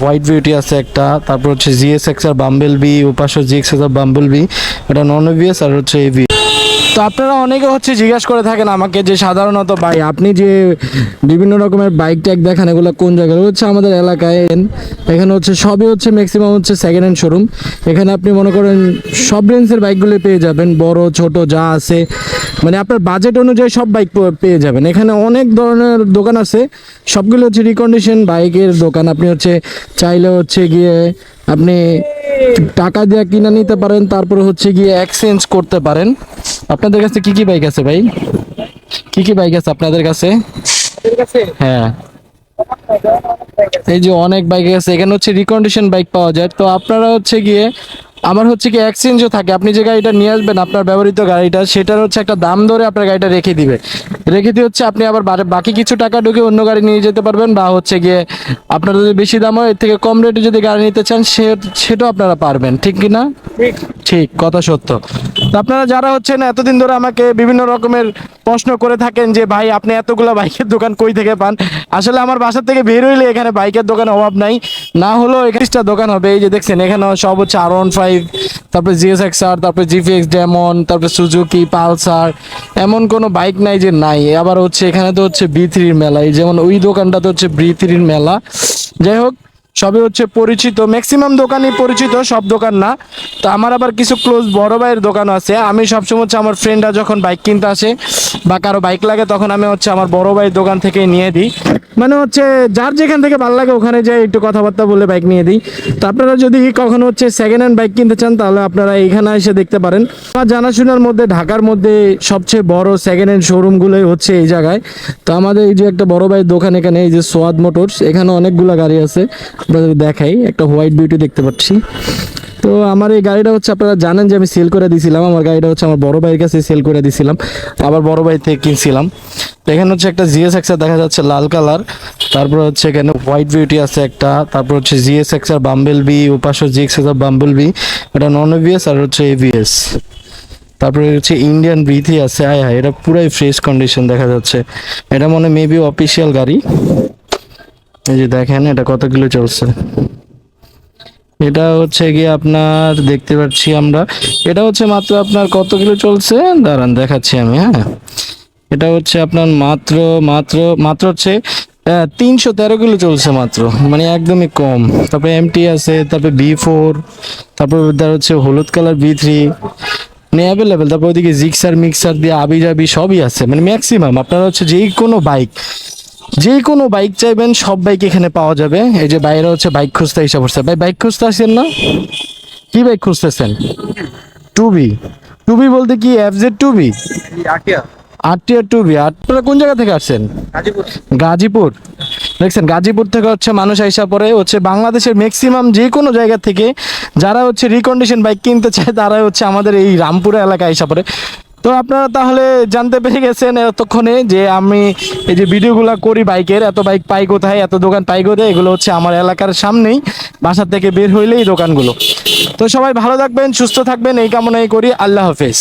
White beauty আছে একটা, তারপর হচ্ছে জিএস এক্স আর বাম্বেল বি ওপাশে জিএক্স আর বাম্বেল বি এটা নন এভিএস আর হচ্ছে এভি তো আপনারা অনেকে হচ্ছে জিজ্ঞাসা করে থাকেন আমাকে যে সাধারণত ভাই, আপনি যে বিভিন্ন রকমের বাইক ট্যাগ দেখান, এগুলো কোন জায়গায়? হচ্ছে আমাদের এলাকায়। এখানে হচ্ছে সবই হচ্ছে ম্যাক্সিমাম হচ্ছে সেকেন্ড হ্যান্ড শোরুম এখানে আপনি মনে করেন সব রেঞ্জের বাইকগুলো পেয়ে যাবেন, বড়, ছোট, যা আছে। মানে আপনার বাজেট অনুযায়ী সব বাইক পেয়ে যাবেন। এখানে অনেক ধরনের দোকান আছে। সবগুলো হচ্ছে রিকন্ডিশন বাইকের দোকান। আপনি হচ্ছে চাইলে হচ্ছে গিয়ে আপনি টাকা দিয়ে কিনে নিতে পারেন, তারপরে হচ্ছে গিয়ে এক্সচেঞ্জ করতে পারেন। আপনাদের কাছে কি কি বাইক আছে ভাই? কি কি বাইক আছে আপনাদের কাছে? হ্যাঁ। এই যে অনেক বাইক আছে, এখানে হচ্ছে রিকন্ডিশন বাইক পাওয়া যায়। তো আপনারা হচ্ছে গিয়ে আমার হচ্ছে কি এক্সচেঞ্জও থাকে। আপনি যে গাড়িটা নিয়ে আসবেন, আপনার ব্যবহৃত গাড়িটা, সেটার হচ্ছে একটা দাম ধরে আপনার গাড়িটা রেখে দিবে। রেখে দিয়ে হচ্ছে আপনি আবার বাকি কিছু টাকা ঢুকে অন্য গাড়ি নিয়ে যেতে পারবেন বা হচ্ছে গিয়ে আপনার যদি বেশি দাম হয়, এর থেকে কম রেটে যদি গাড়ি নিতে চান, সে সেটাও আপনারা পারবেন। ঠিক কি না? ঠিক, কথা সত্য। আপনারা যারা হচ্ছে না এতদিন ধরে আমাকে বিভিন্ন রকমের প্রশ্ন করে থাকেন যে, ভাই, আপনি এতগুলো বাইকের দোকান কই থেকে পান? আসলে আমার বাসা থেকে বের হইলে এখানে বাইকের দোকান অভাব নাই। না হলেও এখানটা দোকান হবে। এই যে দেখছেন, এখানে সব হচ্ছে আর ওয়ান ফাইভ তারপরে জিএস এক্স আর তারপরে জিপিএক্স ডেমন তারপরে সুজুকি পালসার এমন কোনো বাইক নাই যে নাই। আবার হচ্ছে এখানে তো হচ্ছে বি থ্রির মেলা। এই যেমন ওই দোকানটা তো হচ্ছে বি থ্রির মেলা। যাই হোক সবই হচ্ছে পরিচিত। ম্যাক্সিমাম দোকানই পরিচিত, সব দোকান না। তো আমার আবার কিছু ক্লোজ বড় ভাইয়ের দোকান আছে। আমি সবসময় হচ্ছে আমার ফ্রেন্ডরা যখন বাইক কিনতে আসে বা কারও বাইক লাগে, তখন আমি হচ্ছে আমার বড় ভাইয়ের দোকান থেকে নিয়ে দিই। মানে হচ্ছে যার যেখান থেকে ভালো লাগে ওখানে যাই একটু কথাবার্তা বলে বাইক নিয়ে দিই। তো আপনারা যদি কখনো হচ্ছে সেকেন্ড হ্যান্ড বাইক কিনতে চান, তাহলে আপনারা এখানে এসে দেখতে পারেন। আমার জানাশোনার মধ্যে, ঢাকার মধ্যে সবচেয়ে বড় সেকেন্ড হ্যান্ড শোরুমগুলোই হচ্ছে এই জায়গায়। তো আমাদের এই যে একটা বড় ভাইয়ের দোকান এখানে, এই যে সোয়াদ মোটরস, এখানে অনেকগুলো গাড়ি আছে। আপনাদের দেখাই, একটা হোয়াইট বিউটি দেখতে পাচ্ছি। তো আমার এই গাড়িটা হচ্ছে আপনারা জানেন যে আমি সেল করে দিয়েছিলাম আমার গাড়িটা হচ্ছে আমার বড় ভাইয়ের কাছে সেল করে দিয়েছিলাম আবার বড় ভাই থেকে কিনছিলাম। এখানে হচ্ছে একটা জিএস এক্সার দেখা যাচ্ছে লাল কালার, তারপর হচ্ছে এখানে হোয়াইট বিউটি আছে একটা, তারপর হচ্ছে জিএস এক্সার বাম্বেল বি ও ওপাশে জিএক্স এক্সার বাম্বেল বি এটা নন এভিএস আর হচ্ছে এভিএস তারপরে হচ্ছে ইন্ডিয়ান ব্রিথি আছে, আয় হায়, এটা পুরাই ফ্রেশ কন্ডিশন দেখা যাচ্ছে। এটা মনে মেবি অফিসিয়াল গাড়ি। এই যে দেখেন এটা কত কিলো চলছে? এটা হচ্ছে গিয়ে আপনার, দেখতে পাচ্ছি আমরা, এটা হচ্ছে মাত্র আপনার কত কিলো চলছে? দাঁড়ান, দেখাচ্ছি আমি হ্যাঁ। এটা হচ্ছে আপনার মাত্র মাত্র মাত্র হচ্ছে তিনশো তেরো কিলো চলছে মাত্র মানে একদমই কম। তারপরে এমটি আছে, তারপরে বি ফোর তারপর তার হচ্ছে হলুদ কালার বি থ্রি মানে অ্যাভেলেবেল তারপর ওইদিকে জিক্সার মিক্সার দিয়ে আবি জাবি সবই আছে মানে ম্যাক্সিমাম আপনারা হচ্ছে যেই কোনো বাইক যে কোনো বাইক চাইবেন সব বাইক এখানে পাওয়া যাবে। এই যে বাইরে হচ্ছে বাইক খুঁজতে হিসাব করছে ভাই বাইক খুঁজতে আসছেন না? কি বাইক খুঁজতেছেন? টু বি টু বি বলতে কি এফ জেড টু বি আটটিয়ার টু বি আপনারা কোন জায়গা থেকে আসছেন? গাজীপুর। দেখছেন গাজীপুর থেকে হচ্ছে মানুষ আইসা পরে হচ্ছে বাংলাদেশের ম্যাক্সিমাম যে কোনো জায়গা থেকে যারা হচ্ছে রিকন্ডিশন বাইক কিনতে চায় তারা হচ্ছে আমাদের এই রামপুরা এলাকায় আইসা পরে তো আপনারা তাহলে জানতে পেরে গেছেন এতক্ষণে যে আমি এই যে ভিডিওগুলো করি বাইকের, এত বাইক পাই কোথায়, এত দোকান পাই কোথায়, এগুলো হচ্ছে আমার এলাকার সামনেই, বাসা থেকে বের হইলেই দোকানগুলো। তো সবাই ভালো থাকবেন, সুস্থ থাকবেন, এই কামনাই করি, আল্লাহ হাফেজ।